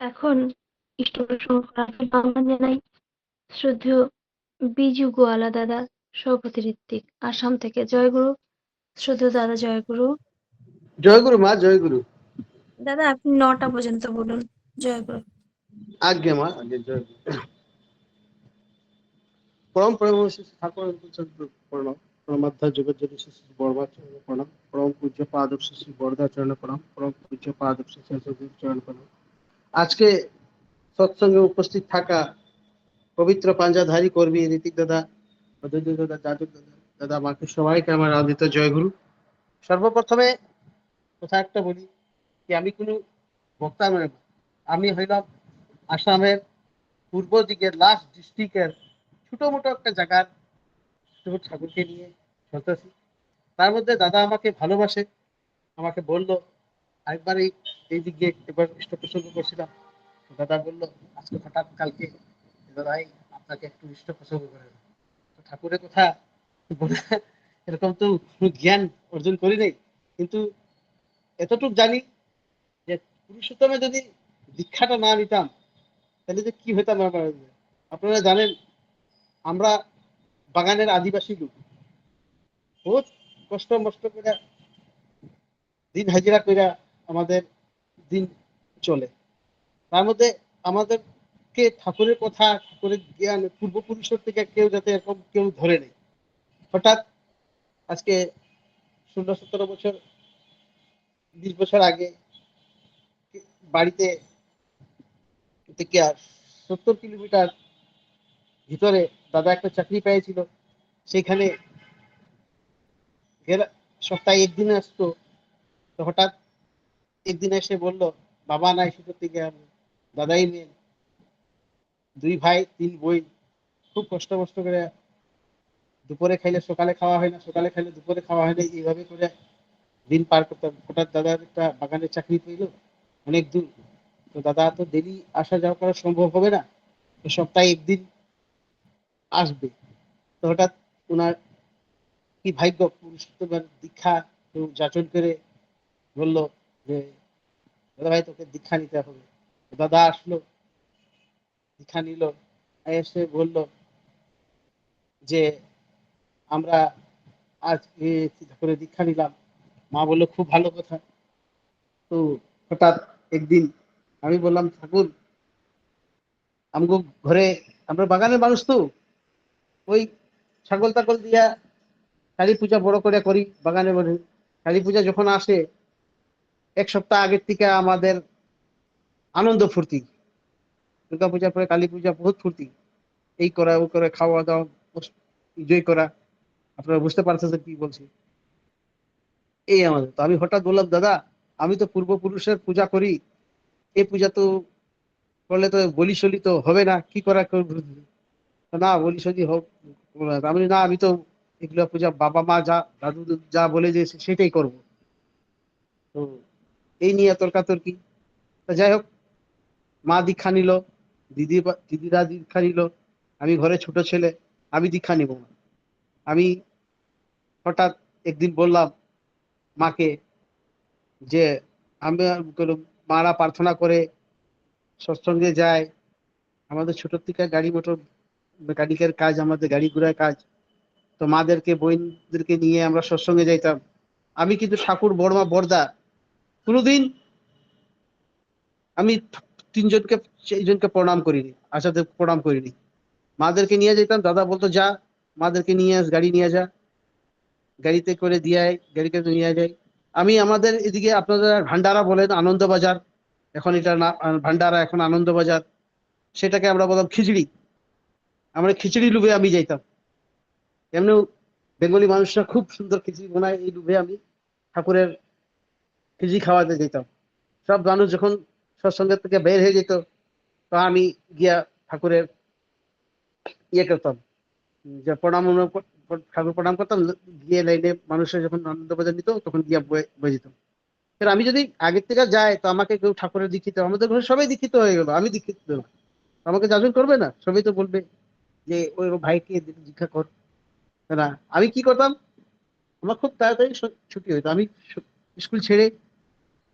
এখন ঈশ্বরের জানাই। শ্রদ্ধেয় বিজু গোয়ালা দাদা সভাপতি ঋত্বিক আসাম থেকে। জয়গুরু শ্রদ্ধেয় দাদা জয়গুরু জয়গুরু মা জয়গুরু দাদা আপনি নটা পর্যন্ত বলুন। জয়গুরু আজ্ঞে মা আজ্ঞে জয়গুরু পরম পরম শ্রী ঠাকুর প্রণাম। পরমাধ্যা জগজ্জনী শ্রী শ্রী বর্মাচরণ প্রণাম। পরম পূজ্য পাদ শ্রী বরদাচরণ প্রণাম। পরম পূজ্য পাদ শ্রী চরণ প্রণাম। আজকে সৎসঙ্গে উপস্থিত থাকা পবিত্র পাঞ্জাধারী কর্মী ঋতিক দাদা দাদা, যাদব দাদা দাদা মাকে সবাইকে আমার আদিত জয়গুরু সর্বপ্রথমে কথা একটা বলি যে আমি কোনো বক্তা নয় আমি হইলাম আসামের পূর্ব দিকের লাস্ট ডিস্ট্রিক্টের ছোট মোটো একটা জায়গার ঠাকুরকে নিয়ে চলতেছি। তার মধ্যে দাদা আমাকে ভালোবাসে, আমাকে বলল একবার এই এই দিক দিয়ে ইষ্ট প্রসঙ্গ করছিলাম দাদা বলল, আজকে হঠাৎ কালকে দাদাই আপনাকে একটু প্রসঙ্গ করে ঠাকুরের কথা এরকম তো জ্ঞান অর্জন করি নাই। কিন্তু এতটুক জানি যে পুরুষোত্তমে যদি দীক্ষাটা না নিতাম, তাহলে যে কি হইতাম আমার আপনারা জানেন, আমরা বাগানের আদিবাসী লোক। বহুত কষ্ট মষ্ট করে দিন হাজিরা করে আমাদের দিন চলে। তার মধ্যে আমাদেরকে ঠাকুরের কথা, ঠাকুরের জ্ঞান, পূর্বপুরুষের থেকে কেউ যাতে এরকম কেউ ধরে নেই হঠাৎ আজকে ষোলো সতেরো বছর, বিশ বছর আগে বাড়িতে থেকে সত্তর কিলোমিটার ভিতরে দাদা একটা চাকরি পেয়েছিল। সেখানে সপ্তাহে একদিন আসতো। তো হঠাৎ একদিন এসে বলল, বাবা নাই সুতোর থেকে আমি। দাদাই মেন দুই ভাই, তিন বই। খুব কষ্ট কষ্ট করে দুপুরে খাইলে সকালে খাওয়া হয় না, সকালে খাইলে দুপুরে খাওয়া হয় না, এইভাবে করে দিন পার করতাম। হঠাৎ দাদার একটা বাগানের চাকরি পেল। অনেক দূর। তো দাদা তো ডেলি আসা যাওয়া করা সম্ভব হবে না। সপ্তাহে একদিন আসবে। তো হঠাৎ ওনার কি ভাগ্য? পুরুষোত্তমের দীক্ষা যাচন করে বলল যে, দাদা ভাই, তোকে দীক্ষা নিতে হবে। দাদা আসলো, দীক্ষা নিল, এসে বলল যে, আমরা আজ করে দীক্ষা নিলাম। মা বলল, খুব ভালো কথা। তো হঠাৎ একদিন আমি বললাম, ঠাকুর, আমগো ঘরে, আমরা বাগানের মানুষ তো। ওই ছাগল টাগল দিয়া কালী পূজা বড় করে করি বাগানে বলে কালী পূজা যখন আসে এক সপ্তাহ আগের থেকে আমাদের আনন্দ ফুর্তি। দুর্গা পূজার পরে কালী পূজা বহুত ফুর্তি। এই করা, ও করে, খাওয়া দাওয়া এনজয় করা। আপনারা বুঝতে পারতেছেন কি বলছি? এই আমাদের। তো আমি হঠাৎ বললাম, দাদা, আমি তো পূর্বপুরুষের পূজা করি। এই পূজা তো করলে তো বলি সলি তো হবে না। কি করা না বলি সলি হোক আমি না, আমি তো এগুলো পূজা বাবা মা যা দাদু যা বলে যে সেটাই করব। তো এই নিয়ে তর্কাতর্কি। যাই হোক, মা দীক্ষা নিল, দিদি দিদিরা দীক্ষা নিল, আমি ঘরে ছোট ছেলে, আমি দীক্ষা নিব না আমি হঠাৎ একদিন বললাম মাকে যে, আমি মারা প্রার্থনা করে সৎসঙ্গে যায় আমাদের ছোট থেকে গাড়ি মোটর মেকানিকের কাজ, আমাদের গাড়ি ঘোড়ার কাজ। তো মাদেরকে, বোনদেরকে নিয়ে আমরা সৎসঙ্গে যাইতাম। আমি কিন্তু ঠাকুর বড়মা বর্দা কোনোদিন আমি তিনজনকে চারজনকে প্রণাম করিনি, আশাদের প্রণাম করিনি। মাদেরকে নিয়ে যেতাম, দাদা বলতো, যা, মাদেরকে নিয়ে আস, গাড়ি নিয়ে যা। গাড়িতে করে দিয়ে গাড়িতে নিয়ে যাই আমি আমাদের এদিকে আপনাদের ভান্ডারা বলেন, আনন্দবাজার। এখন এটা না, ভান্ডারা, এখন আনন্দবাজার। সেটাকে আমরা বলতাম খিচড়ি। আমরা খিচড়ি লুবে আমি যাইতাম। এমনি বেঙ্গলি মানুষরা খুব সুন্দর খিচড়ি বানায় এই লুবে আমি। ঠাকুরের খিচড়ি খাওয়াতে যেতাম। সব মানুষ যখন সৎসঙ্গের থেকে বের হয়ে যেত, তো আমি গিয়া ঠাকুরের ইয়ে করতাম। যে প্রণাম ঠাকুর প্রণাম করতাম, গিয়ে লাইনে মানুষের যখন আনন্দ বাজার নিত, তখন গিয়া বয়ে যেতাম। এবার আমি যদি আগের থেকে যাই, তো আমাকে কেউ ঠাকুরের দীক্ষিত, আমাদের ঘরে সবাই দীক্ষিত হয়ে গেল, আমি দীক্ষিত না আমাকে যাজন করবে না, সবাই তো বলবে যে ওই ভাইকে দীক্ষা কর। না, আমি কি করতাম? আমার খুব তাড়াতাড়ি ছুটি হইতো। আমি স্কুল ছেড়ে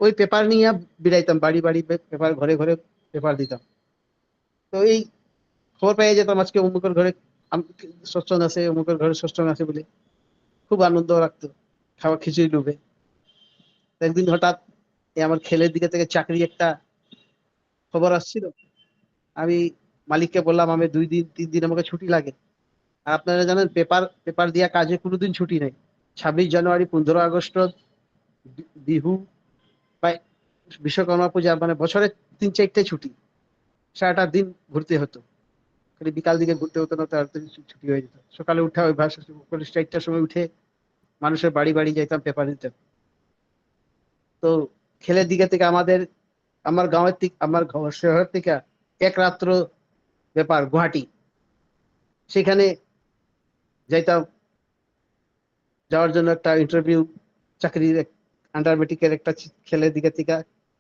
ওই পেপার নিয়ে বেরাইতাম বাড়ি বাড়ি পেপার ঘরে ঘরে পেপার দিতাম। তো এই খবর পেয়ে যেতাম আজকে অমুকের ঘরে সৎসঙ্গ আছে, অমুকের ঘরে সৎসঙ্গ আছে বলে। খুব আনন্দ রাখতো খাওয়া খিচুড়ি ডুবে একদিন হঠাৎ আমার খেলের দিকে থেকে চাকরি একটা খবর আসছিল। আমি মালিককে বললাম আমি দুই দিন, তিন দিন আমাকে ছুটি লাগে। আর আপনারা জানেন পেপার পেপার দিয়া কাজে কোনোদিন ছুটি নেই। ছাব্বিশ জানুয়ারি, পনেরো আগস্ট বিহু বিশ্বকর্মা পূজা মানে বছরে তিন চারটে ছুটি। সারাটা দিন ঘুরতে হতো। বিকাল দিকে ঘুরতে হতো না তাড়াতাড়ি ছুটি হয়ে যেত। সকালে উঠা অভ্যাস সকালে চারটার সময় উঠে মানুষের বাড়ি বাড়ি যাইতাম, পেপার দিতে তো খেলের দিকে থেকে আমাদের, আমার গাঁয়ের থেকে আমার শহর থেকে এক রাত্র ব্যাপার, গুয়াহাটি। সেখানে যাইতাম। যাওয়ার জন্য একটা ইন্টারভিউ চাকরির আন্ডার মেটিকের একটা খেলের দিকে থেকে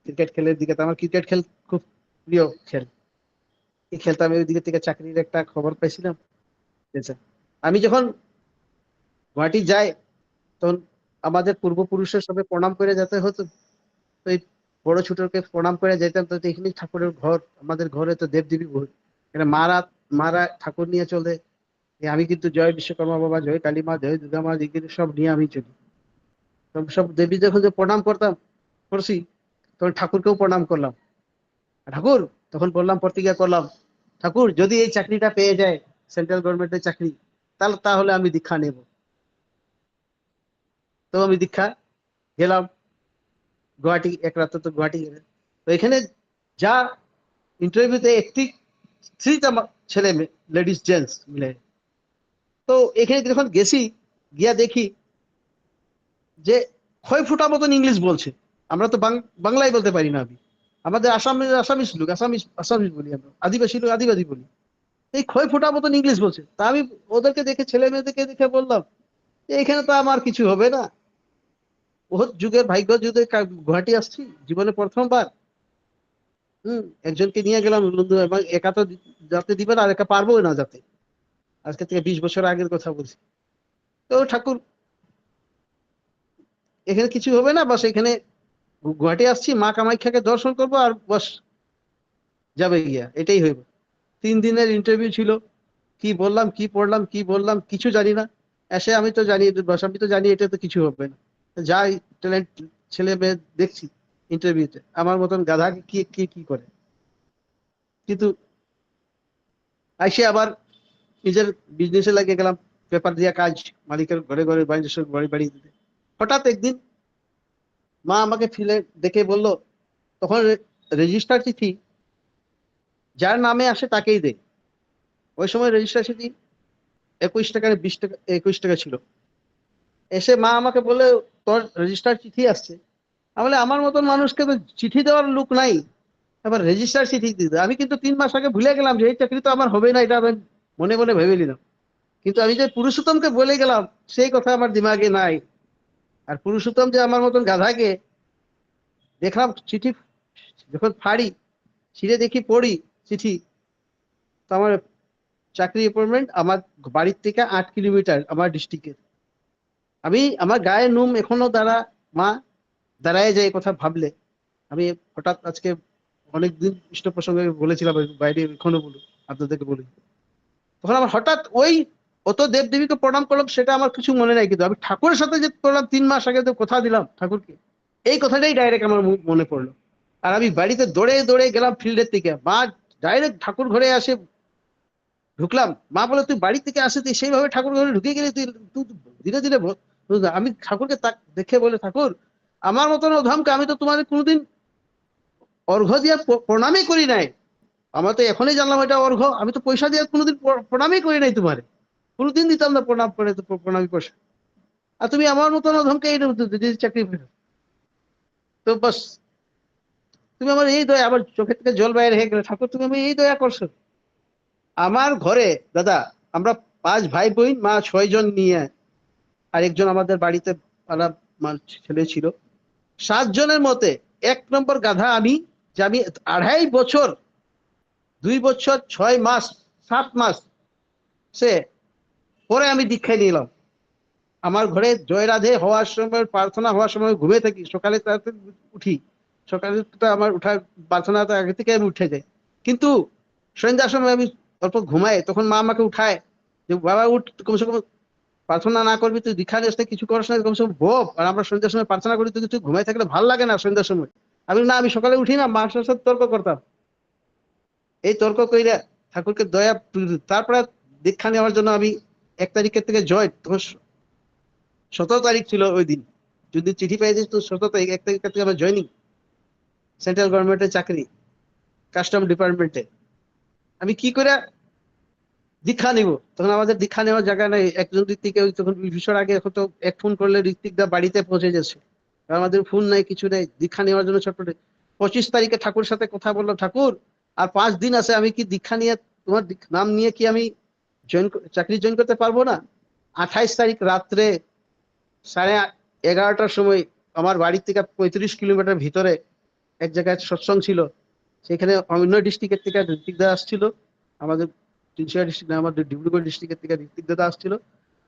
ক্রিকেট খেলের দিকে আমার ক্রিকেট খেল খুব প্রিয় খেল। এই খেলতাম ওই দিকে থেকে চাকরির একটা খবর পাইছিলাম। আমি যখন গুয়াহাটি যাই, তখন আমাদের পূর্বপুরুষের সবে প্রণাম করে যেতে হতো। তো এই বড় ছোটকে প্রণাম করে যেতাম। তো এখানে ঠাকুরের ঘর, আমাদের ঘরে তো দেবদেবী ঘর এখানে মারা মারা ঠাকুর নিয়ে চলে। আমি কিন্তু জয় বিশ্বকর্মা বাবা, জয় কালী মা, জয় দুর্গা মা এগুলো সব নিয়ে আমি চলি। সব দেবী যখন যে প্রণাম করতাম, করছি, তখন ঠাকুরকেও প্রণাম করলাম। ঠাকুর, তখন বললাম, প্রতিজ্ঞা করলাম, ঠাকুর, যদি এই চাকরিটা পেয়ে যায়, সেন্ট্রাল গভর্নমেন্টের চাকরি, তাহলে তাহলে আমি দীক্ষা নেব। তো আমি দীক্ষা গেলাম, গুয়াহাটি, এক রাতে তো গুয়াহাটি গেলে তো এখানে যা ইন্টারভিউতে একটি থ্রিটা ছেলে মেয়ে লেডিস জেন্টস মিলে। তো এখানে যখন গেছি, গিয়া দেখি যে ক্ষয় ফুটা মতন ইংলিশ বলছে। আমরা তো বাংলায় বলতে পারি না আমি। আমাদের আসামি আসামিস লোক আসামিস আসামিস বলি আমরা। আদিবাসী লোক আদিবাসী বলি। এই ক্ষয় ফুটা মতন ইংলিশ বলছে। তা আমি ওদেরকে দেখে, ছেলে মেয়েদেরকে দেখে বললাম এখানে তো আমার কিছু হবে না। বহুত যুগের ভাগ্য যুগে গুয়াহাটি আসছি, জীবনে প্রথমবার। হম, একজনকে নিয়ে গেলাম বন্ধু, এবং একা তো যাতে দিবে না, আর একা পারব না যাতে। আজকে থেকে বিশ বছর আগের কথা বলছি। তো ঠাকুর এখানে কিছু হবে না, বাস এখানে গুয়াহাটি আসছি, মা কামাখ্যাকে দর্শন করব আর বাস যাবে গিয়া, এটাই হইব। তিন দিনের ইন্টারভিউ ছিল, কি বললাম, কি পড়লাম, কি বললাম, কিছু জানি না। এসে আমি তো জানি, বাস আমি তো জানি এটা তো কিছু হবে না। যাই ট্যালেন্ট ছেলে মেয়ে দেখছি ইন্টারভিউতে আমার মতন গাধা কি কি কি করে? কিন্তু আইসে আবার নিজের বিজনেসে লাগিয়ে গেলাম, পেপার দিয়া কাজ, মালিকের ঘরে ঘরে বাড়ি বাড়ি বাড়ি দিতে। হঠাৎ একদিন মা আমাকে ফিলে দেখে বলল, তখন রেজিস্টার চিঠি, যার নামে আসে তাকেই দে। ওই সময় রেজিস্টার চিঠি একুশ টাকা বিশ টাকা, একুশ টাকা ছিল। এসে মা আমাকে বলে তোর রেজিস্টার চিঠি আসছে। আমি আমার মতন মানুষকে তো চিঠি দেওয়ার লোক নাই। এবার রেজিস্টার চিঠি দিতে আমি কিন্তু তিন মাস আগে ভুলে গেলাম যে এই চাকরি তো আমার হবে না, এটা আমি মনে মনে ভেবে নিলাম। কিন্তু আমি যে পুরুষোত্তমকে বলে গেলাম, সেই কথা আমার দিমাগে নাই। আর পুরুষোত্তম যে আমার মতন গাধাকে দেখলাম চিঠি, যখন ফাড়ি, ছিঁড়ে দেখি পড়ি চিঠি, তো আমার চাকরি অ্যাপয়েন্টমেন্ট আমার বাড়ির থেকে আট কিলোমিটার আমার ডিস্ট্রিক্টের আমি, আমার গায়ে নুম এখনও দাঁড়া মা দাঁড়ায় যায় কথা ভাবলে। আমি হঠাৎ আজকে অনেকদিন ইষ্ট প্রসঙ্গে বলেছিলাম বাইরে এখনও বলি, আপনাদেরকে বলি। তখন আমার হঠাৎ ওই অত দেব দেবীকে প্রণাম করলাম, সেটা আমার কিছু মনে নাই কিন্তু আমি ঠাকুরের সাথে যে করলাম, তিন মাস আগে তো কথা দিলাম ঠাকুরকে, এই কথাটাই ডাইরেক্ট আমার মনে পড়ল। আর আমি বাড়িতে দৌড়ে দৌড়ে গেলাম ফিল্ডের থেকে মা ডাইরেক্ট ঠাকুর ঘরে আসে ঢুকলাম। মা বলে, তুই বাড়ি থেকে আসে তুই সেইভাবে ঠাকুর ঘরে ঢুকে গেলি, তুই তুই ধীরে ধীরে আমি ঠাকুরকে তাক দেখে বলে, ঠাকুর, আমার মতন অধমকে আমি তো তোমাদের কোনোদিন অর্ঘ্য দিয়ে প্রণামই করি নাই। আমার তো এখনই জানলাম এটা অর্ঘ্য আমি তো পয়সা দিয়ে কোনোদিন প্রণামই করি নাই তোমারে। কোনোদিন দিতাম না প্রণাম করে প্রণামী পয়সা আর তুমি আমার মতন অধমকে এই দিদি চাকরি পেলে। তো বাস, তুমি আমার এই দয়া, আমার চোখের থেকে জল বাইরে হয়ে গেলে, ঠাকুর, তুমি আমি এই দয়া করছ। আমার ঘরে, দাদা, আমরা পাঁচ ভাই বোন, মা ছয় জন নিয়ে আর একজন আমাদের বাড়িতে মা- ছেলে ছিল। সাত জনের মতে এক নম্বর গাধা আমি, যে আমি আড়াই বছর, দুই বছর, ছয় মাস, সাত মাস সে পরে আমি দীক্ষায় নিলাম আমার ঘরে জয় রাধে হওয়ার সময়, প্রার্থনা হওয়ার সময় ঘুমে থাকি। সকালে উঠি। সকালে আমার উঠার প্রার্থনা তো আগে থেকে আমি উঠে যাই। কিন্তু সন্ধ্যার সময় আমি অল্প ঘুমাই, তখন মা আমাকে উঠায় যে, বাবা, উঠ কমসে কম প্রার্থনা না করবি, তুই দীক্ষা নিস কিছু করিস না, কমসে কম বপ আর আমরা সন্ধ্যার সময় প্রার্থনা করি তুই তুই ঘুমাই থাকলে ভালো লাগে না সন্ধ্যার সময়। আমি না, আমি সকালে উঠি না, মার সাথে তর্ক করতাম। এই তর্ক কইরা ঠাকুরকে দয়া, তারপরে দীক্ষা নেওয়ার জন্য আমি এক তারিখের থেকে জয়, তোমার সতেরো তারিখ ছিল ওই দিন। যদি চিঠি পেয়েছিস তো সতেরো তারিখ, এক তারিখ থেকে আমার জয়নিং। সেন্ট্রাল গভর্নমেন্টের চাকরি কাস্টম ডিপার্টমেন্টে আমি কি করে দীক্ষা নিব? তখন আমাদের দীক্ষা নেওয়ার জায়গা নেই। একজন ঋত্বিকে তখন বিশ্বর আগে এখন তো এক ফোন করলে ঋত্বিক দা বাড়িতে পৌঁছে যাচ্ছে আমাদের ফোন নাই, কিছু নেই। দীক্ষা নেওয়ার জন্য ছোট্ট পঁচিশ তারিখে ঠাকুর সাথে কথা বললাম, ঠাকুর, আর পাঁচ দিন আছে, আমি কি দীক্ষা নিয়ে, তোমার নাম নিয়ে কি আমি জয়েন চাকরি জয়েন করতে পারব না। আঠাইশ তারিখ রাত্রে সাড়ে এগারোটার সময় আমার বাড়ি থেকে পঁয়ত্রিশ কিলোমিটার ভিতরে এক জায়গায় সৎসং ছিল। সেখানে অন্য ডিস্ট্রিক্টের থেকে ঋত্বিক দা আসছিল। আমাদের তিনশিয়া ডিস্ট্রিক্ট আমাদের ডিব্রুগড় ডিস্ট্রিক্টের থেকে ঋত্বিক দাদা আসছিল।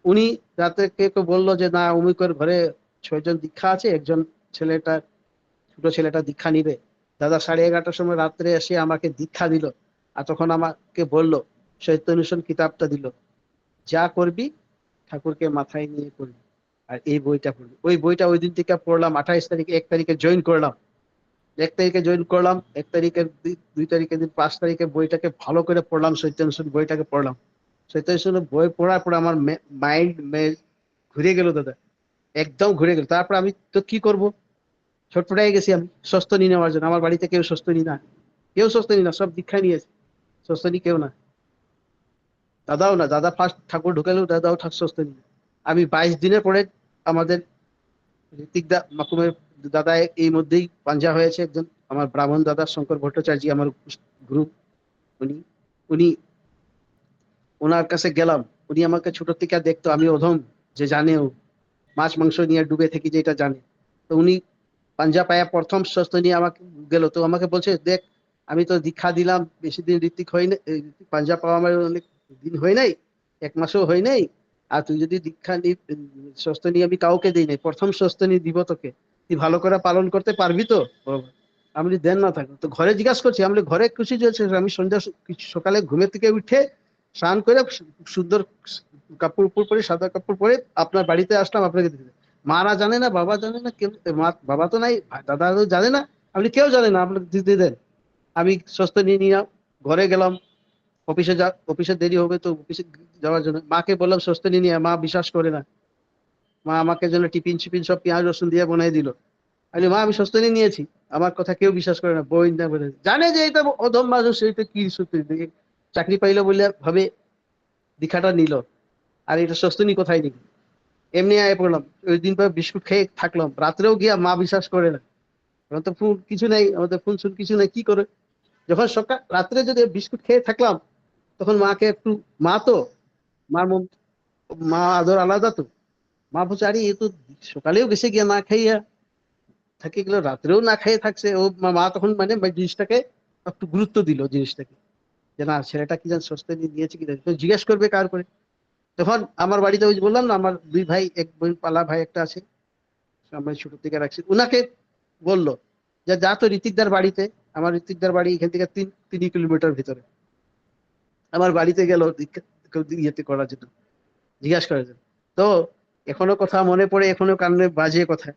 উনি রাতে কে কে বলল যে, না, অমুকের ঘরে ছয়জন দীক্ষা আছে, একজন ছেলেটা, ছোট ছেলেটা দীক্ষা নিবে। দাদা সাড়ে এগারোটার সময় রাত্রে এসে আমাকে দীক্ষা দিল। আর তখন আমাকে বলল চৈতন্যশন কিতাবটা দিল। যা করবি, ঠাকুরকে মাথায় নিয়ে করবি। আর এই বইটা পড়বি। ওই বইটা ওই দিন থেকে পড়লাম, আঠাইশ তারিখে, এক তারিখে জয়েন করলাম। এক তারিখে জয়েন করলাম, এক তারিখের দুই- তারিখের দিন, পাঁচ তারিখে বইটাকে ভালো করে পড়লাম চৈতন্যশন বইটাকে পড়লাম। চৈতন্যশন বই পড়ার পর আমার মাইন্ড ঘুরে গেল দাদা। একদম ঘুরে গেল। তারপর আমি, তো কি করব? ছটফটাই গেছি আমি। সস্তনি নেওয়ার জন্য। আমার বাড়িতে কেউ সস্তনি না। কেউ সস্তনি না। সব দীক্ষা নিয়েছে। সস্তনি কেউ না। দাদাও না, দাদা ফার্স্ট ঠাকুর ঢুকালেও দাদাও ঠাকুর না আমি বাইশ দিনের পরে আমাদের ঋতিক দা, মাকুমের দাদা এই মধ্যেই পাঞ্জা হয়েছে একজন, আমার ব্রাহ্মণ দাদা শঙ্কর ভট্টাচার্য, আমার গুরু উনি উনি, ওনার কাছে গেলাম, উনি আমাকে ছোট থেকে দেখতো, আমি অধম, যে জানেও মাছ মাংস নিয়ে ডুবে থেকে যেটা জানে। তো উনি পাঞ্জা পায়া প্রথম স্বস্থ নিয়ে আমাকে গেল, তো আমাকে বলছে, দেখ, আমি তো দীক্ষা দিলাম, বেশি দিন ঋতিক হয় না পাঞ্জা পাওয়া আমার অনেক দিন হয় নাই, এক মাসও হয় নাই, আর তুই যদি দীক্ষা নি স্বস্থ নিয়ে আমি কাউকে দিই নাই, প্রথম স্বস্থ নিয়ে দিব তোকে, তুই ভালো করে পালন করতে পারবি তো। আমি দেন না থাকো, তো ঘরে জিজ্ঞাসা করছি, আমি ঘরে খুশি চলছে, আমি সন্ধ্যা সকালে ঘুমের থেকে উঠে স্নান করে সুন্দর কাপড় উপর পরে, সাদা কাপড় পরে আপনার বাড়িতে আসলাম আপনাকে দিতে মারা জানে না, বাবা জানে না, কেউ বাবা তো নাই দাদা জানে না আপনি কেউ জানে না আপনাকে দিতে দেন আমি নিয়ে নিয়ে ঘরে গেলাম অফিসে যা, অফিসে দেরি হবে তো অফিসে যাওয়ার জন্য। মাকে বললাম স্বস্তি নিয়ে নিয়ে মা বিশ্বাস করে না। মা আমাকে জন্য টিফিন চিফিন সব পেঁয়াজ, রসুন দিয়ে বানিয়ে দিল। আমি মা, আমি স্বস্তি নিয়েছি। আমার কথা কেউ বিশ্বাস করে না বই না বলে। জানে যে এটা অধম মানুষ এটা কি সত্যি? চাকরি পাইলো বলে ভাবে দীক্ষাটা নিল। আর এটা স্বস্তি কোথায় নিল এমনি আয় পড়লাম। ওই দিন পর বিস্কুট খেয়ে থাকলাম। রাত্রেও গিয়া মা বিশ্বাস করে না। এখন তো ফোন কিছু নেই আমাদের ফোন শুন কিছু নেই, কি করে? যখন সকাল, রাত্রে যদি বিস্কুট খেয়ে থাকলাম তখন মাকে একটু, মা তো, মার মা আদর আলাদা তো। মা বলছে, আরে, এ তো সকালেও গেছে গিয়া না খাইয়া থাকে গেল রাত্রেও না খেয়ে থাকছে। ও মা- তখন মানে জিনিসটাকে একটু গুরুত্ব দিল, জিনিসটাকে। যে না, ছেলেটা কি জান সস্তে নিয়েছে কি জানি। তো জিজ্ঞেস করবে কার করে। তখন আমার বাড়িতে ওই বললাম না, আমার দুই ভাই, এক বোন, পালা ভাই একটা আছে, আমরা ছোট থেকে রাখছি। উনাকে বলল যে, যা তো ঋতিকদার বাড়িতে, আমার ঋতিকদার বাড়ি এখান থেকে তিন তিন কিলোমিটার ভিতরে। আমার বাড়িতে গেল ইয়েতে করার জন্য, জিজ্ঞাসা করার জন্য। তো এখনও কথা মনে পড়ে, এখনও কানে বাজে কথা।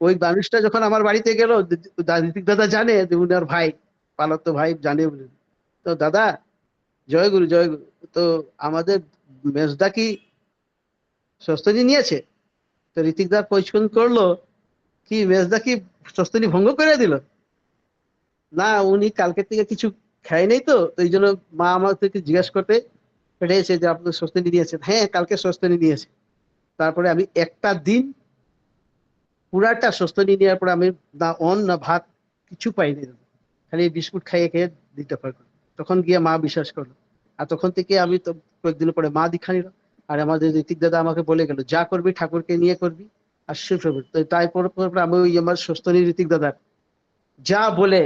ওই মানুষটা যখন আমার বাড়িতে গেল ঋতিক দাদা জানে যে উনার ভাই, পালক ভাই, জানে। তো দাদা, জয় গুরু জয় গুরু। তো আমাদের মেজদা কি সস্তনি নিয়েছে? তো ঋতিকদার পরিষ্কার করল, কি মেজদা কি সস্তনি ভঙ্গ করে দিল? না, উনি কালকে থেকে কিছু খায় নাই তো, এই জন্য মা আমার থেকে জিজ্ঞাসা করতে পেরেছে যে আপনি সস্তনি নিয়েছেন। হ্যাঁ কালকে সস্তনি নিয়েছে। তারপরে আমি একটা দিন পুরাটা সস্তনি নেওয়ার পরে আমি না অন না ভাত কিছু পাইনি। খালি বিস্কুট খাইয়ে খেয়ে দিতে পারব তখন গিয়ে মা বিশ্বাস করল। আর তখন থেকে আমি তো কয়েকদিন পরে মা দীক্ষা নিল। আর আমাদের ঋতিক দাদা আমাকে বলে গেল, যা করবি ঠাকুরকে নিয়ে করবি আর শিব তাই পরে আমি ওই আমার সস্তনী ঋতিক দাদার যা বলে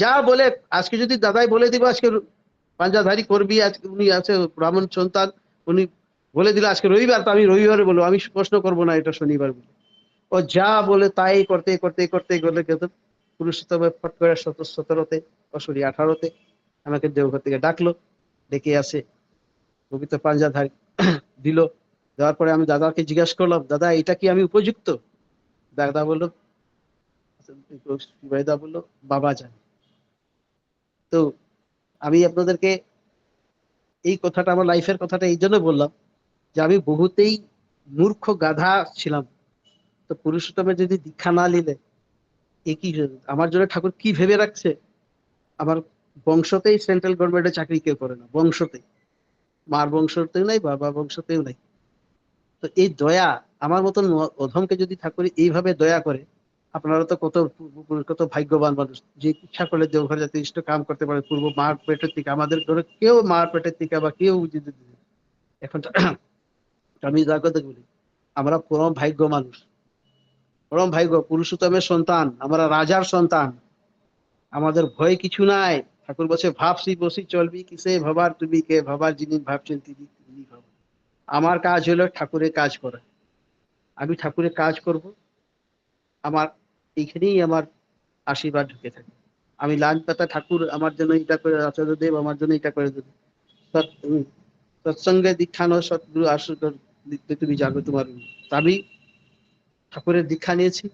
যা বলে, আজকে যদি দাদাই বলে দিব, আজকে পাঞ্জাধারি করবি আজকে উনি আছে ব্রাহ্মণ সন্তান, উনি বলে দিল, আজকে রবিবার তো আমি রবিবারে বলব, আমি প্রশ্ন করব না এটা শনিবার বলে। ও যা বলে তাই করতে করতে করতে গেলে কিন্তু পুরুষোত্তমে ফট করে সত সতেরোতে সরি আঠারোতে আমাকে দেওঘর থেকে ডাকলো, ডেকে আসে, পবিত্র পাঞ্জাধারী দিল। দেওয়ার পরে আমি দাদাকে জিজ্ঞাসা করলাম, দাদা, এটা কি আমি উপযুক্ত? দাদা বলল বলল, বাবা জানে। তো আমি আপনাদেরকে এই কথাটা, আমার লাইফের কথাটা এই জন্য বললাম যে আমি বহুতেই মূর্খ, গাধা ছিলাম। তো পুরুষোত্তমে যদি দীক্ষা না নিলে, এ কি আমার জন্য ঠাকুর কি ভেবে রাখছে? আমার বংশতেই সেন্ট্রাল গভর্নমেন্টের চাকরি কেউ করে না, বংশতেই। মার বংশতেও নাই বাবা বংশতেও নাই। তো এই দয়া, আমার মতন অধমকে যদি ঠাকুর এইভাবে দয়া করে আপনারা তো কত কত ভাগ্যবান মানুষ। যে ইচ্ছা করলে দেওঘর যাতে ইষ্ট কাম করতে পারে, পূর্ব মার পেটের থেকে আমাদের ঘরে কেউ মার পেটের থেকে বা কেউ এখন আমি যার কথা বলি, আমরা পরম ভাগ্য মানুষ। পরম ভাগ্য, পুরুষোত্তমের সন্তান, আমরা রাজার সন্তান। আমাদের ভয় কিছু নাই। ঠাকুর বসে ভাবছি, বসি, চলবি, কিসে ভাবার, তুমি কে ভাবার, যিনি ভাবছেন, তিনি তিনি আমার কাজ হলো ঠাকুরের কাজ করা। আমি ঠাকুরের কাজ করব। আমার এইখানেই আমার আশীর্বাদ ঢুকে থাকে। আমি লাল পাতা ঠাকুর আমার জন্য এটা করে আচার্য দেব আমার জন্য এটা করে দেবে। সৎসঙ্গে দীক্ষানো সৎগুরু আশীর্বাদ তুমি জানো তোমার আমি ঠাকুরের দীক্ষা নিয়েছি।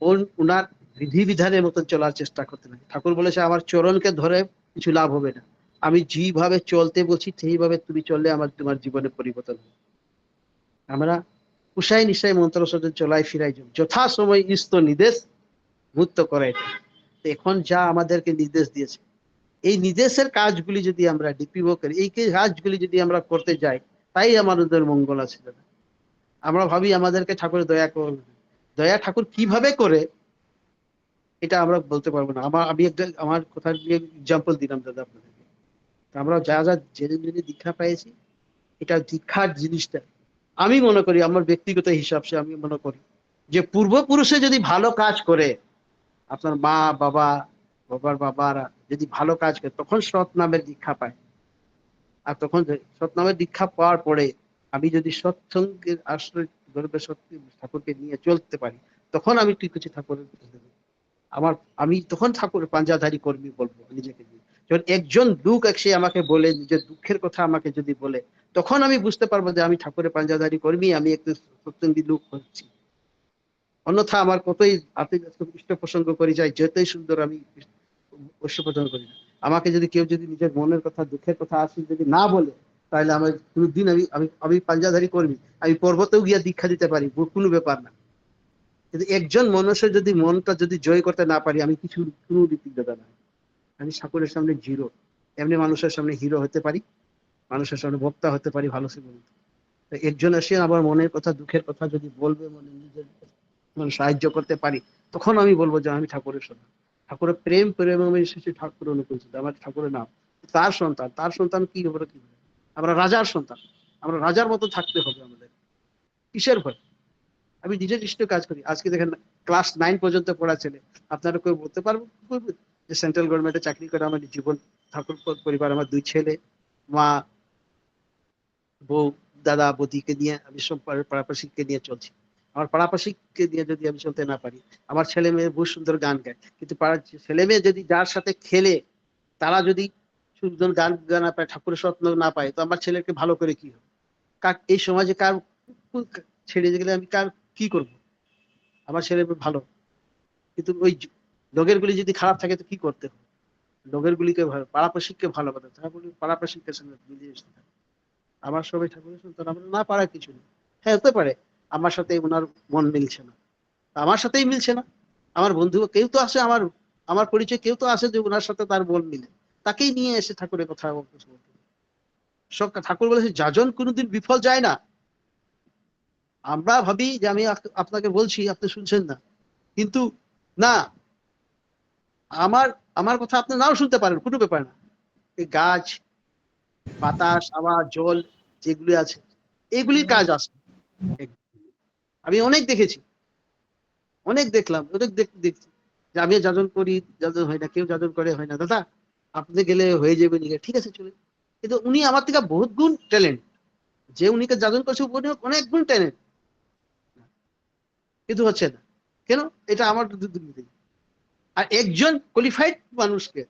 ওর, ওনার বিধি বিধানের মতন চলার চেষ্টা করতে লাগে। ঠাকুর বলেছে, আমার চরণকে ধরে কিছু লাভ হবে না। আমি যেভাবে চলতে বলছি, সেইভাবে তুমি চললে আমার, তোমার জীবনে পরিবর্তন হবে। আমরা কুশাই নিশাই মন্ত্র সাথে চলাই ফিরাই যথা সময় ইস্ত নির্দেশ মুক্ত করাই তো এখন যা আমাদেরকে নির্দেশ দিয়েছে, এই নির্দেশের কাজগুলি যদি আমরা ডিপিও করি, এই কাজগুলি যদি আমরা করতে যাই, তাই আমাদের মঙ্গল আছে দাদা। আমরা ভাবি আমাদেরকে ঠাকুর দয়া করবে দয়া ঠাকুর কীভাবে করে, এটা আমরা বলতে পারব না। আমার আমি একটা আমার কথা দিয়ে এক্সাম্পল দিলাম দাদা আপনাদেরকে। আমরা যা যা জেনে জেনে দীক্ষা পেয়েছি এটা দীক্ষার জিনিসটা। আমি মনে করি, আমার ব্যক্তিগত হিসাবে আমি মনে করি, যে পূর্বপুরুষে যদি ভালো কাজ করে, আপনার মা, বাবা, বাবার বাবারা যদি ভালো কাজ করে, তখন সৎ নামের দীক্ষা পায় আর তখন সৎ নামের দীক্ষা পাওয়ার পরে আমি যদি সৎসঙ্গের আশ্রয়, গর্বে সত্যি ঠাকুরকে নিয়ে চলতে পারি, তখন আমি কিছু ঠাকুরের। আমার, আমি তখন ঠাকুর পাঞ্জাধারী কর্মী বলব নিজেকে যখন একজন লোক এসে আমাকে বলে, নিজের দুঃখের কথা আমাকে যদি বলে তখন আমি বুঝতে পারব যে আমি ঠাকুরের পাঞ্জাদারি কর্মী, আমি একটু সৎসঙ্গী লোক হচ্ছি। অন্যথা আমার কতই আপনি ইষ্ট প্রসঙ্গ করে যাই যতই সুন্দর আমি ঐশ্য প্রদান করি না। আমাকে যদি কেউ যদি নিজের মনের কথা, দুঃখের কথা আসি যদি না বলে, তাহলে আমার কোনোদিন আমি আমি আমি পাঞ্জাধারী কর্মী। আমি পর্বতেও গিয়ে দীক্ষা দিতে পারি কোনো ব্যাপার না। কিন্তু একজন মানুষের যদি মনটা যদি জয় করতে না পারি, আমি কিছু, কোনো দাদা না। আমি ঠাকুরের সামনে জিরো। এমনি মানুষের সামনে হিরো হতে পারি। মানুষের সামনে বক্তা হতে পারি ভালো তো একজন এসে আমার মনের কথা, দুঃখের কথা যদি বলবে, মনে নিজের মানে সাহায্য করতে পারি, তখন আমি বলব যে আমি ঠাকুরের সন্তান। ঠাকুরের প্রেম প্রেম আমি এসেছি ঠাকুর অনুকূল আমার ঠাকুরের নাম। তার সন্তান তার সন্তান কি হবে কি হবে আমরা রাজার সন্তান। আমরা রাজার মতো থাকতে হবে আমাদের। কিসের ভয়? আমি নিজের ইষ্ট কাজ করি। আজকে দেখেন ক্লাস নাইন পর্যন্ত পড়া ছেলে। আপনারা কেউ বলতে পারব যে সেন্ট্রাল গভর্নমেন্টে চাকরি করে আমার জীবন, ঠাকুর পরিবার, আমার দুই ছেলে, মা বউ, দাদা, বৌদিকে নিয়ে আমি সব পাড়াপাশিকে নিয়ে চলছি। আমার পাড়াপাশিকে নিয়ে যদি আমি চলতে না পারি, আমার ছেলে মেয়ে বহু সুন্দর গান গায়। কিন্তু পাড়ার ছেলে মেয়ে যদি যার সাথে খেলে, তারা যদি সুন্দর গান গান পায়, ঠাকুরের স্বপ্ন না পায়, তো আমার ছেলেকে ভালো করে কি হবে? কার এই সমাজে কার ছেড়ে গেলে আমি কার কি করব? আমার ছেলে মেয়ে ভালো। কিন্তু ওই লগের গুলি যদি খারাপ থাকে, তো কি করতে হবে? লগের গুলিকে ভালো পাড়াপাশিককে ভালো কথা তারা বলি পাড়াপাশিকের সঙ্গে মিলিয়ে মিশতে থাকে। আমার সবাই ঠাকুরের সন্তান আমার না পারা কিছু নেই। হ্যাঁ হতে পারে, আমার সাথে ওনার মন মিলছে না। আমার সাথেই মিলছে না। আমার বন্ধু কেউ তো আসে, আমার আমার পরিচয় কেউ তো আসে যে ওনার সাথে তার মন মিলে। তাকেই নিয়ে এসে ঠাকুরের কথা সব ঠাকুর বলেছে, যাজন কোনোদিন বিফল যায় না। আমরা ভাবি যে আমি আপনাকে বলছি, আপনি শুনছেন না। কিন্তু না, আমার আমার কথা আপনি নাও শুনতে পারেন, কোনো ব্যাপার না। গাছ, বাতাস হাওয়া জল যেগুলি আছে, এগুলির কাজ আছে আমি অনেক দেখেছি। অনেক দেখলাম, অনেক দেখ- দেখছি। যে আমি যাজন করি, যাজন হয় না, কেউ যাজন করে, হয় না। দাদা, আপনি গেলে হয়ে যাবে নিকে ঠিক আছে, চলে। কিন্তু উনি আমার থেকে বহুত গুণ ট্যালেন্ট যে উনিকে যাজন করছে, উনি অনেক গুণ ট্যালেন্ট কিন্তু হচ্ছে না। কেন? এটা আমার দুর্নীতি আর একজন কোয়ালিফাইড মানুষকে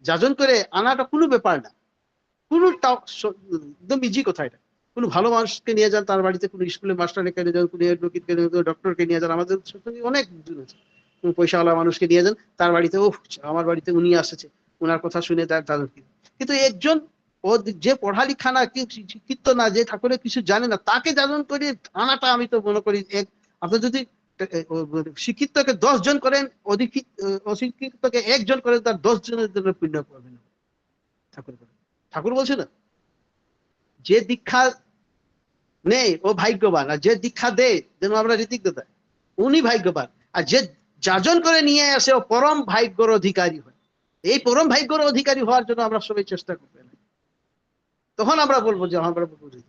যাজন করে আনাটা কোনো ব্যাপার না। কোনো তাও একদম ইজি কথা এটা। কোনো ভালো মানুষকে নিয়ে যান, তার বাড়িতে কোনো স্কুলে মাস্টার রেখে নিয়ে যান, কোনো এডভোকেটকে নিয়ে যান ডক্টরকে নিয়ে যান, আমাদের অনেক জন আছে। কোনো পয়সাওয়ালা মানুষকে নিয়ে যান, তার বাড়িতে ও আমার বাড়িতে উনি আসছে ওনার কথা শুনে তার তাদেরকে কিন্তু একজন ও যে পড়ালেখা না শিক্ষিত না, যে ঠাকুরের কিছু জানে না, তাকে যাজন করে আনাটা আমি তো মনে করি এক আপনি যদি শিক্ষিতকে দশ জন করেন, অধিক অশিক্ষিতকে একজন করেন, তার দশ জনের জন্য পুণ্য পাবেন ঠাকুর। ঠাকুর বলছে না? যে দীক্ষা নেই, ও ভাগ্যবান। আর যে দীক্ষা দেয় আমরা ঋতিক দাদা, উনি ভাগ্যবান। আর যে যাজন করে নিয়ে আসে, ও পরম ভাগ্যর অধিকারী হয়। এই পরম ভাগ্যর অধিকারী হওয়ার জন্য আমরা সবাই চেষ্টা করব তখন আমরা বলব যে, আমরা বলব।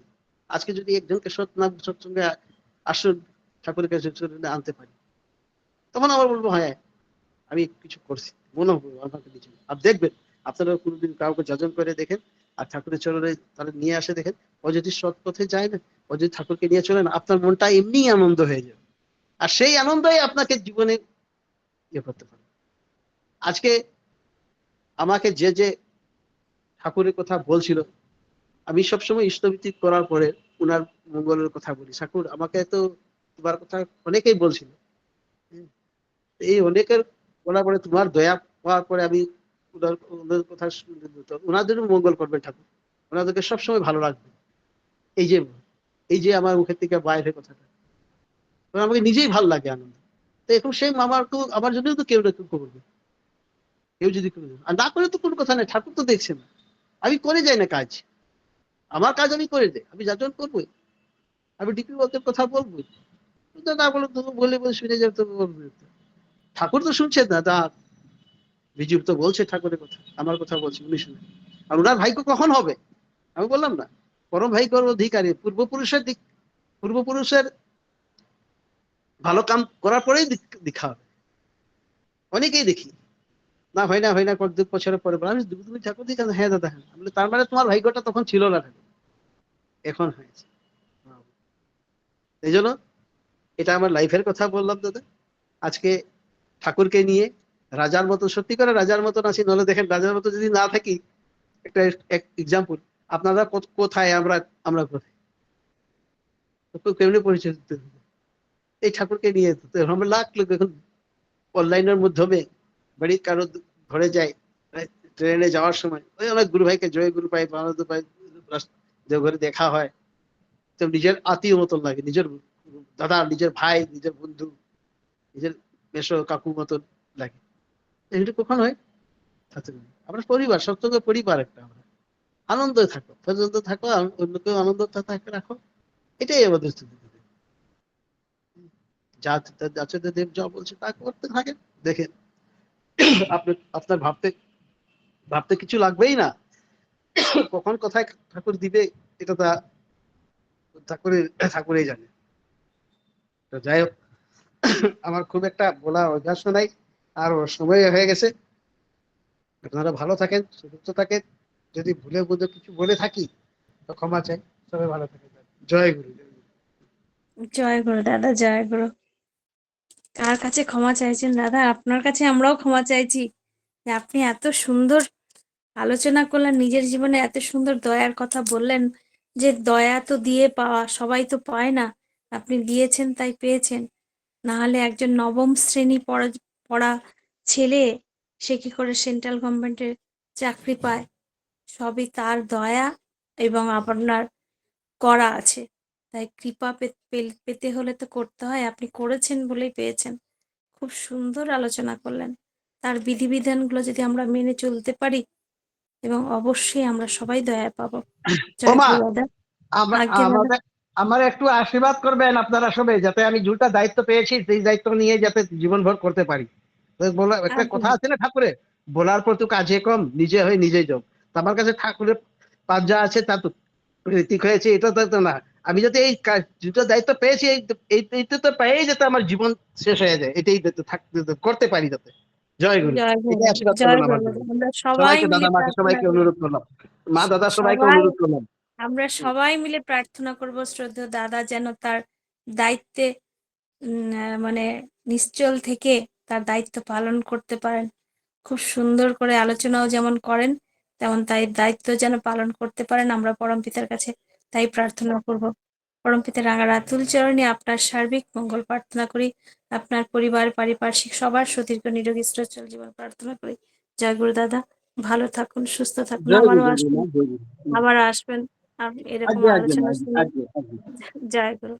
আজকে যদি একজনকে সৎনাম, সৎসঙ্গে আসুন, ঠাকুরের কাছে আনতে পারি। তখন আমরা বলব হ্যাঁ আমি কিছু করছি। মনে হবে, আমাকে আর দেখবেন আপনারা কোনোদিন কাউকে যাজন করে দেখেন আর ঠাকুরের চরণে তারা নিয়ে আসে দেখেন। ও যদি সৎ পথে যায় না, ও যদি ঠাকুরকে নিয়ে চলে না, আপনার মনটা এমনি আনন্দ হয়ে যাবে। আর সেই আনন্দই আপনাকে জীবনে ইয়ে করতে পারে। আজকে আমাকে যে যে ঠাকুরের কথা বলছিল, আমি সবসময় ইষ্টভিত্তিক করার পরে উনার মঙ্গলের কথা বলি। ঠাকুর, আমাকে তো তোমার কথা অনেকেই বলছিল। এই অনেকের বলার পরে তোমার দয়া পাওয়ার পরে আমি ওনাদের মঙ্গল করবে ঠাকুর। ওনাদেরকে সবসময় ভালো রাখবে এই যে এই যে আমার মুখের থেকে বাইরে কথাটা। আমাকে নিজেই ভালো লাগে আনন্দ। তো এখন সেই মামাকে আমার জন্য তো কেউ না কেউ করবে। কেউ যদি করে আর না করে তো কোনো কথা নেই। ঠাকুর তো দেখছে না আমি করে যাই না কাজ। আমার কাজ আমি করে দেয় আমি যাজন করবোই। আমি ডিপি বলতে কথা বলবোই। তো না বলে তো বলে শুনে যাবে তো। ঠাকুর তো শুনছেন না, তা বিজু তো বলছে ঠাকুরের কথা আমার কথা বলছে উনি শুনে। আর ওনার ভাগ্য কখন হবে? আমি বললাম না। পরম ভাগ্যর অধিকারী পূর্বপুরুষের দিক পূর্বপুরুষের ভালো কাম করার পরেই দেখা হবে। অনেকেই দেখি। না হয় না হয় না কয়েক বছরের পরে বলে, আমি তুমি ঠাকুর দিকে হ্যাঁ দাদা হ্যাঁ। আমি তার মানে তোমার ভাগ্যটা তখন ছিল না এখন হয়েছে। এই জন্য এটা আমার লাইফের কথা বললাম দাদা। আজকে ঠাকুরকে নিয়ে রাজার মতো, সত্যি করে রাজার মতো আছি নলে দেখেন রাজার মতো যদি না থাকি, একটা এক্সাম্পল আপনারা কোথায় আমরা আমরা কোথায় কেমনি পরিচয় দিতে? এই ঠাকুরকে নিয়ে আমরা লাখ লোক এখন অনলাইনের মাধ্যমে বাড়ির কারও ঘরে যায় ট্রেনে যাওয়ার সময়, ওই অনেক গুরু ভাইকে জয় গুরু ভাই দেওঘরে দেখা হয়, তো নিজের আত্মীয় মতন লাগে, নিজের দাদা, নিজের ভাই, নিজের বন্ধু, নিজের মেশো কাকু মতন লাগে এটা কখন হয়? নয়। আমরা পরিবার, সত্যকে পরিবার একটা আমরা। আনন্দ থাকো পর্যন্ত থাকো, আর অন্যকেও আনন্দ থাকে, রাখো। এটাই আমাদের স্থিতি যা যাচ্ছে দেব যা বলছে তা করতে থাকেন দেখেন, আপনি, আপনার ভাবতে ভাবতে কিছু লাগবেই না। কখন কোথায় ঠাকুর দিবে, এটা তা ঠাকুরের, ঠাকুরেই জানে। তো যাই হোক, আমার খুব একটা বলা অভ্যাস নাই। আর সময় হয়ে গেছে। আপনারা ভালো থাকেন, সুস্থ থাকেন। যদি ভুলে বুঝে কিছু বলে থাকি, তো ক্ষমা চাই। সবাই ভালো থাকেন। জয় গুরু জয় গুরু। দাদা, জয় গুরু। কার কাছে ক্ষমা চাইছেন দাদা? আপনার কাছে আমরাও ক্ষমা চাইছি। যে আপনি এত সুন্দর আলোচনা করলেন, নিজের জীবনে এত সুন্দর দয়ার কথা বললেন যে দয়া তো দিয়ে পাওয়া, সবাই তো পায় না। আপনি দিয়েছেন, তাই পেয়েছেন। না হলে একজন নবম শ্রেণি পড়া ছেলে সে কি করে সেন্ট্রাল গভর্নমেন্টের চাকরি পায়? সবই তার দয়া এবং আপনার করা আছে। তাই কৃপা পেতে হলে তো করতে হয়। আপনি করেছেন বলেই পেয়েছেন। খুব সুন্দর আলোচনা করলেন। তার বিধিবিধানগুলো যদি আমরা মেনে চলতে পারি এবং অবশ্যই আমরা সবাই দয়া পাবো। আমার একটু আশীর্বাদ করবেন আপনারা সবাই যাতে আমি যেটা দায়িত্ব পেয়েছি সেই দায়িত্ব নিয়ে যাতে জীবনভর করতে পারি। বলা একটা কথা আছে না ঠাকুরে? বলার পর তো কাজে কম নিজে হয়ে নিজে যোগ আমার কাছে ঠাকুরের পাঁচ যা আছে তা তো ঋতিক হয়েছে এটা তো না। আমি যাতে এই দুটো দায়িত্ব পেয়েছি এই এই- এইটা তো পেয়েই যাতে আমার জীবন শেষ হয়ে যায়। এটাই করতে পারি যাতে। জয় গুরু। সবাইকে দাদা মাকে সবাইকে অনুরোধ করলাম। মা দাদা সবাইকে অনুরোধ করলাম। আমরা সবাই মিলে প্রার্থনা করব শ্রদ্ধেয় দাদা যেন তার দায়িত্বে মানে নিশ্চল থেকে তার দায়িত্ব পালন করতে পারেন। খুব সুন্দর করে আলোচনাও যেমন করেন তেমন তাই দায়িত্ব যেন পালন করতে পারেন। আমরা পরমপিতার কাছে তাই প্রার্থনা করব। পরমপিতার রাঙা রাতুল চরণে আপনার সার্বিক মঙ্গল প্রার্থনা করি। আপনার পরিবার পারিপার্শ্বিক সবার সুদীর্ঘ নিরোগী সচ্ছল জীবন প্রার্থনা করি। জয় গুরু দাদা ভালো থাকুন সুস্থ থাকুন আবারও আসবেন। আবার আসবেন। এরকম আলোচনা শুনে আলোচনা গুরু।